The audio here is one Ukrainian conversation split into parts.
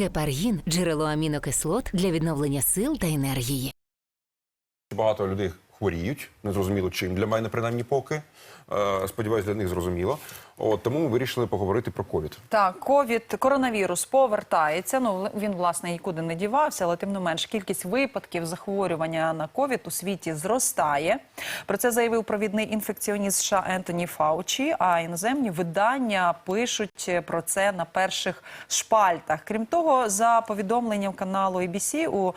Гепаргін джерело амінокислот для відновлення сил та енергії. Багато людей хворіють, незрозуміло чим для мене, принаймні поки. Е, Сподіваюсь, для них зрозуміло. От тому ми вирішили поговорити про ковід. Так, ковід, коронавірус повертається. Ну він власне нікуди не дівався, але тим не менш кількість випадків захворювання на ковід у світі зростає. Про це заявив провідний інфекціоніст США Ентоні Фаучі. А іноземні видання пишуть про це на перших шпальтах. Крім того, за повідомленням каналу ABC, у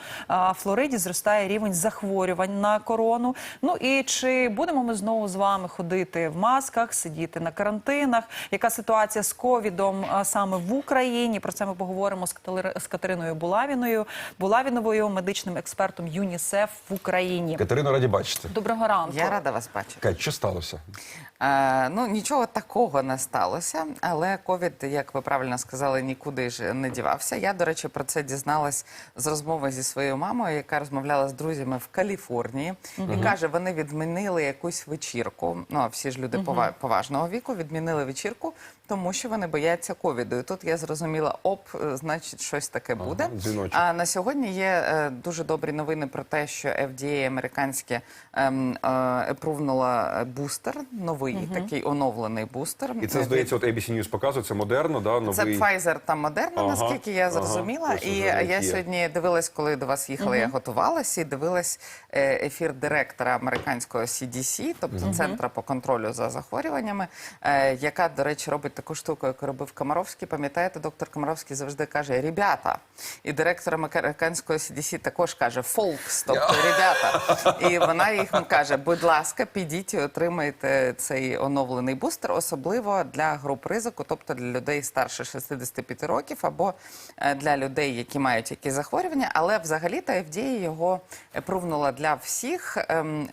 Флориді зростає рівень захворювань на корону. Ну і чи будемо ми знову з вами ходити в масках, сидіти на карантинах? Яка ситуація з ковідом саме в Україні? Про це ми поговоримо з Катериною Булавіною, Булавіновою, медичним експертом ЮНІСЕФ в Україні. Катерино, раді бачити. Доброго ранку. Я рада вас бачити. Кать, що сталося? Е, ну нічого такого не сталося, але ковід, як ви правильно сказали, нікуди ж не дівався. Я, до речі, про це дізналась з розмови зі своєю мамою, яка розмовляла з друзями в Каліфорнії, і каже, вони відмінили якусь вечірку. Ну а всі ж люди пова- поважного віку відмінили вечірку, тому що вони бояться ковіду. І тут я зрозуміла, оп, е, значить, щось таке буде. дзвіночок. А на сьогодні є е, дуже добрі новини про те, що FDA американське ем, е, епрувнула бустер, новий такий оновлений бустер. І це здається, от ABC News показує, це модерно, да, новий. Це Pfizer та Moderna, Ага, наскільки я зрозуміла. ось і я є. сьогодні дивилась, коли до вас їхала, я готувалася і дивилась е, ефір директора американського CDC, тобто Центра по контролю за захворюваннями, е, яка, до речі, робить таку штуку, яку робив Комаровський. Пам'ятаєте, доктор Комаровський завжди каже «ребята». І директор американського CDC також каже «folks», тобто «ребята». І вона їх каже, будь ласка, підіть і отримайте цей оновлений бустер, особливо для груп ризику, тобто для людей старше 65 років або е, для людей, які мають якісь захворювання. Але взагалі та FDA його епрувнула для всіх, ем,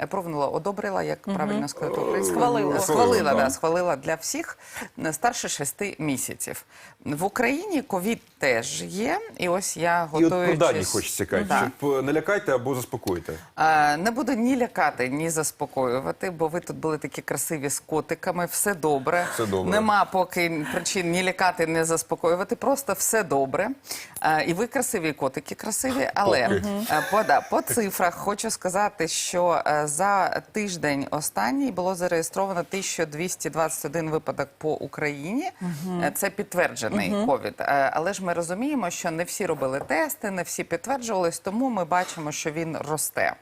одобрила, як правильно сказати українською? Схвалила. Схвалила, да, схвалила для всіх е, старше 6 місяців. В Україні ковід теж є, і ось я І от про дані хочеться Кать, Да. щоб е, не лякайте або заспокоїте. Е, Не буду ні лякати, ні заспокоювати, бо ви тут були такі красиві з котиками. Все добре. Все добре. Нема поки причин ні лякати, ні заспокоювати. Просто все добре. Е, І ви красиві, і котики красиві. Але е, по, да, по цифрах хочу сказати, що е, за тиждень останній було зареєстровано 1221 випадок по Україні. Е, Це підтверджений ковід. Е, Але ж ми розуміємо, що не всі робили тести, не всі підтверджувались, тому ми бачимо, що він росте.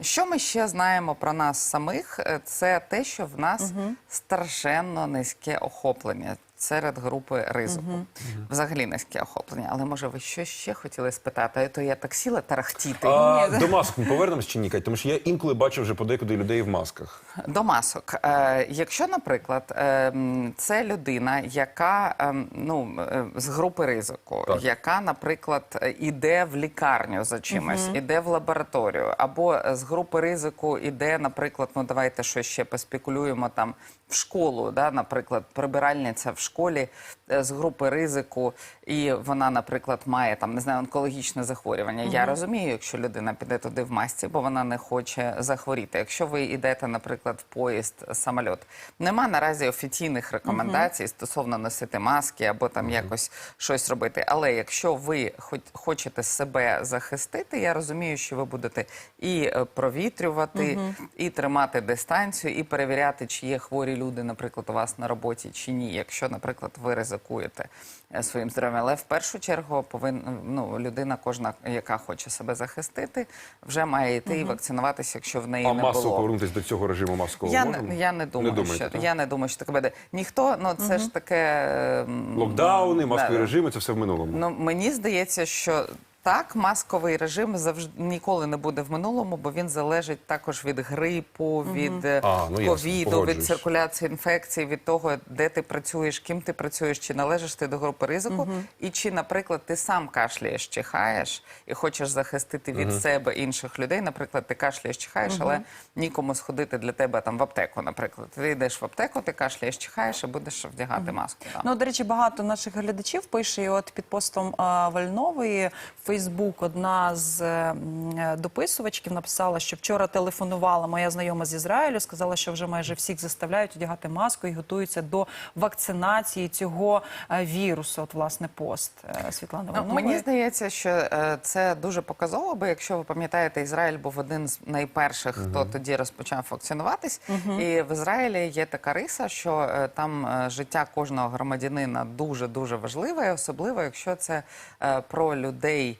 Що ми ще знаємо про нас самих? Е, Це те, що в нас страшенно низьке охоплення. Серед групи ризику. Взагалі низьке охоплення. Але може ви що ще хотіли спитати? А то я так сіла тарахтіти. А, до масок ми повернемось чи ні, Кать? Тому що я інколи бачив вже подекуди людей в масках. До масок. Е, якщо, наприклад, е, це людина, яка ем, ну, е, з групи ризику, Так. яка, наприклад, е, іде в лікарню за чимось, іде в лабораторію, або е, з групи ризику іде, наприклад, ну давайте що ще поспекулюємо там в школу, да, наприклад, прибиральниця в школі е, з групи ризику, і вона, наприклад, має там не знаю, онкологічне захворювання. Я розумію, якщо людина піде туди в масці, бо вона не хоче захворіти. Якщо ви йдете, наприклад, в поїзд, самольот, нема наразі офіційних рекомендацій стосовно носити маски або там якось щось робити. Але якщо ви хоч хочете себе захистити, я розумію, що ви будете і е, провітрювати, і тримати дистанцію, і перевіряти, чи є хворі люди, наприклад, у вас на роботі чи ні, якщо, наприклад, ви ризикуєте е, своїм здоров'ям. Але в першу чергу повинна ну, людина, кожна, яка хоче себе захистити, вже має йти і вакцинуватися, якщо в неї А не масово було. повернутися до цього режиму маскового Я можемо? не, я не думаю, думаєте, що так? я не думаю, що таке буде. Ніхто, ну це ж таке ем, Локдауни, маскові да. режими це все в минулому. Ну мені здається, що. Так, масковий режим завжди ніколи не буде в минулому, бо він залежить також від грипу, від е, А, ну, ясно, ковіду, від погоджуюсь. циркуляції інфекцій, від того, де ти працюєш, ким ти працюєш, чи належиш ти до групи ризику, і чи, наприклад, ти сам кашляєш, чихаєш і хочеш захистити від себе інших людей. Наприклад, ти кашляєш, чихаєш, але нікому сходити для тебе там в аптеку. Наприклад, ти йдеш в аптеку, ти кашляєш, чихаєш і будеш вдягати маску. да. Ну, до речі, багато наших глядачів пише і от під постом а, Вальнової в Фейсбук одна з е, дописувачків написала, що вчора телефонувала моя знайома з Ізраїлю, сказала, що вже майже всіх заставляють одягати маску і готуються до вакцинації цього е, вірусу. От власне пост Е, Світлана Ну, мені здається, що це дуже показово, бо якщо ви пам'ятаєте, Ізраїль був один з найперших, хто тоді розпочав вакцинуватись. І в Ізраїлі є така риса, що там життя кожного громадянина дуже дуже важливе, особливо якщо це про людей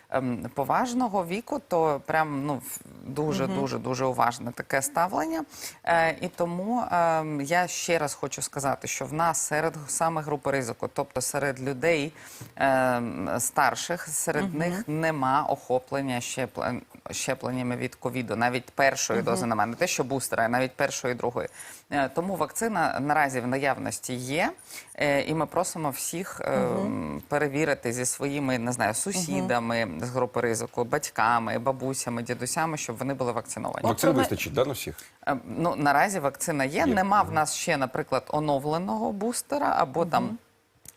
поважного віку, то прям ну дуже дуже дуже уважне таке ставлення. Е, і тому ем, я ще раз хочу сказати, що в нас серед саме групи ризику, тобто серед людей ем, старших, серед них нема охоплення щеплен- щепленнями від ковіду, навіть першої дози немає, не те, що бустера, а навіть першої, другої. Е, Тому вакцина наразі в наявності є, е, і ми просимо всіх ем, перевірити зі своїми не знаю сусідами з групи ризику, батьками, бабусями, дідусями, щоб вони були вакциновані. Вакцин вистачить, да, на всіх? Е, Ну наразі вакцина є. Є. Нема в нас ще, наприклад, оновленого бустера або там.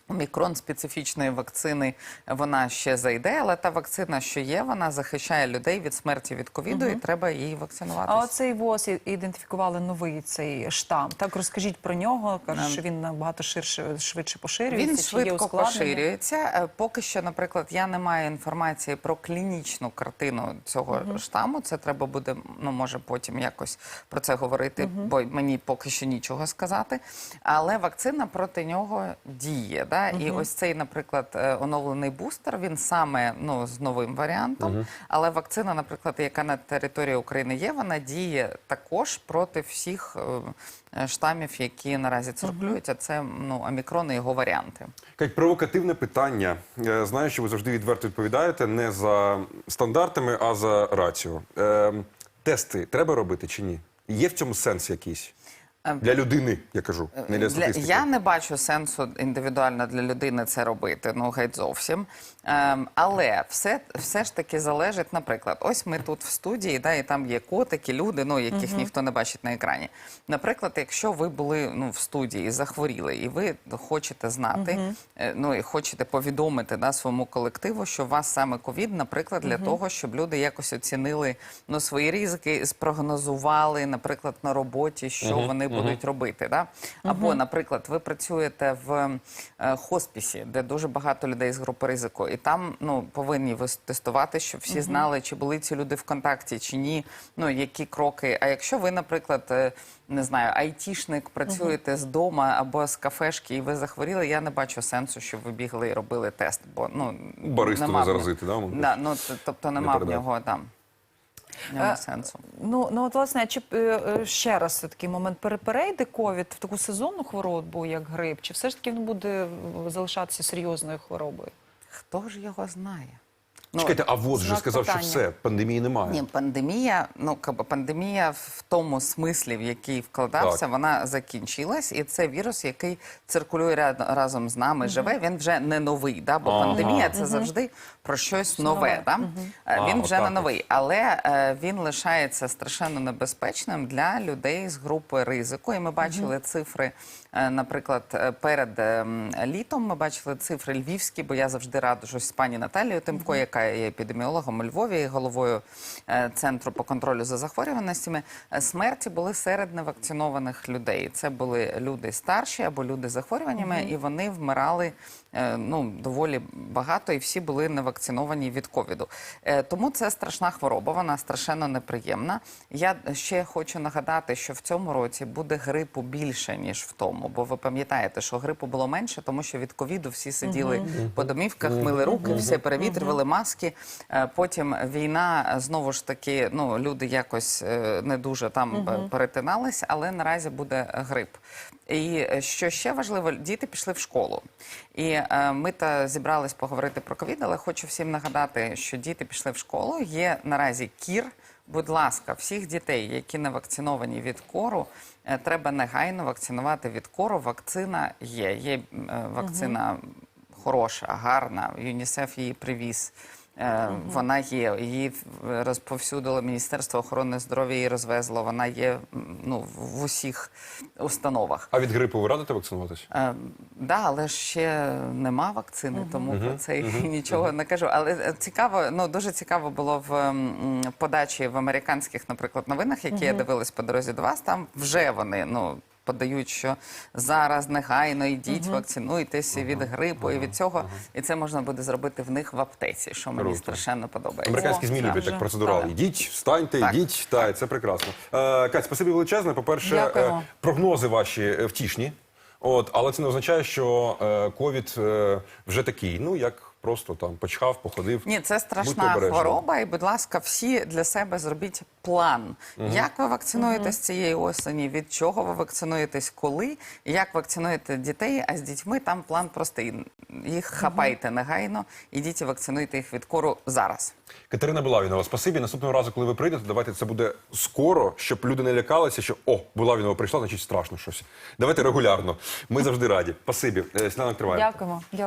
Мікрон специфічної вакцини вона ще зайде, але та вакцина, що є, вона захищає людей від смерті від ковіду, і треба її вакцинуватися. А оцей ВОЗ ідентифікували новий цей штам. Так розкажіть про нього. Кажуть, що він набагато ширше швидше поширюється. Він швидко поширюється. Е, Поки що, наприклад, я не маю інформації про клінічну картину цього штаму. Це треба буде, ну може потім якось про це говорити, бо мені поки що нічого сказати. Але вакцина проти нього діє. Да? І ось цей, наприклад, е, оновлений бустер, він саме ну, з новим варіантом. Але вакцина, наприклад, яка на території України є, вона діє також проти всіх е, е, штамів, які наразі циркулюють. А це ну, омікрон і його варіанти. Кажуть, провокативне питання. Е, Знаю, що ви завжди відверто відповідаєте не за стандартами, а за раціо. Е, тести треба робити чи ні? Є в цьому сенс якийсь? Для людини, я кажу, не для Для, статистики. я не бачу сенсу індивідуально для людини це робити, ну геть зовсім. Ем, але все, все ж таки залежить, наприклад, ось ми тут в студії, да, і там є котики, люди, ну яких ніхто не бачить на екрані. Наприклад, якщо ви були ну, в студії, захворіли, і ви хочете знати, е, ну і хочете повідомити да, своєму колективу, що у вас саме ковід, наприклад, для того, щоб люди якось оцінили ну, свої ризики, спрогнозували, наприклад, на роботі, що вони будуть робити. Да? Або, наприклад, ви працюєте в е, хоспісі, де дуже багато людей з групи ризику, і там ну, повинні ви тестувати, щоб всі знали, чи були ці люди в контакті, чи ні, ну, які кроки. А якщо ви, наприклад, е, не знаю, айтішник, працюєте з дома або з кафешки, і ви захворіли, я не бачу сенсу, щоб ви бігли і робили тест, бо ну Баристу не заразити, да? Да, ну, тобто нема в нього там. Нема Е, сенсу. Ну, ну от власне, чи е, е, ще раз такий момент пере- перейде ковід в таку сезонну хворобу, як грип, чи все ж таки він буде залишатися серйозною хворобою? Хто ж його знає? Ну, Чекайте, а ВОЗ вже сказав, що все, пандемії немає. Ні, пандемія, ну пандемія в тому смислі, в який вкладався, Так. вона закінчилась, і це вірус, який циркулює ряд- разом з нами, живе. Він вже не новий, да? бо Ага. пандемія це завжди про щось нове. нове. Да? Е, А, Він вже не новий, але е, він лишається страшенно небезпечним для людей з групи ризику. І ми бачили цифри, е, наприклад, е, перед е, літом ми бачили цифри львівські, бо я завжди раджусь з пані Наталією Тимко, яка є епідеміологом у Львові і головою е, центру по контролю за захворюваностями. Е, Смерті були серед невакцинованих людей. Це були люди старші або люди з захворюваннями, і вони вмирали ну доволі багато, і всі були невакциновані від ковіду. Е, Тому це страшна хвороба, вона страшенно неприємна. Я ще хочу нагадати, що в цьому році буде грипу більше ніж в тому, бо ви пам'ятаєте, що грипу було менше, тому що від ковіду всі сиділи по домівках, мили руки, все перевітрювали маски. Е, Потім війна знову ж таки, ну люди якось е, не дуже там е, перетинались, але наразі буде грип. І е, що ще важливо, діти пішли в школу. І е, ми та зібрались поговорити про ковід, але хочу всім нагадати, що діти пішли в школу. Є наразі кір. Будь ласка, всіх дітей, які не вакциновані від кору, е, треба негайно вакцинувати від кору. Вакцина є. Є е, вакцина хороша, гарна. ЮНІСЕФ її привіз. Е, Вона є, її розповсюдило Міністерство охорони здоров'я і розвезло. Вона є ну, в- усіх установах. А від грипу ви радите вакцинуватись? Е, да, але ще нема вакцини, тому про це і нічого не кажу. Але е, цікаво, ну дуже цікаво було в м, подачі в американських, наприклад, новинах, які я дивилась по дорозі до вас. Там вже вони ну. Подають, що зараз негайно йдіть, вакцинуйтесь від грипу, і від цього, і це можна буде зробити в них в аптеці, що мені Круто. страшенно подобається. Американські ЗМІ так. люблять так процедурал. Так. Ідіть, встаньте, Так. йдіть. Та, це прекрасно. Е, Кать, спасибі величезне. По-перше, Дякуємо. е, прогнози ваші е, втішні. От, але це не означає, що е, ковід е, вже такий, ну як просто там почхав, походив. Ні, це страшна хвороба, і будь ласка, всі для себе зробіть план. Як ви вакцинуєтесь цієї осені? Від чого ви вакцинуєтесь, коли? Як вакцинуєте дітей? А з дітьми там план простий. Їх хапайте негайно, ідіть і вакцинуйте їх від кору зараз. Катерина Булавінова, спасибі. Наступного разу, коли ви прийдете, давайте це буде скоро, щоб люди не лякалися, що о, Булавінова прийшла, значить страшно щось. Давайте регулярно. Ми завжди раді. Спасибі. Е, Сніданок триває. Дякуємо. Дякуємо.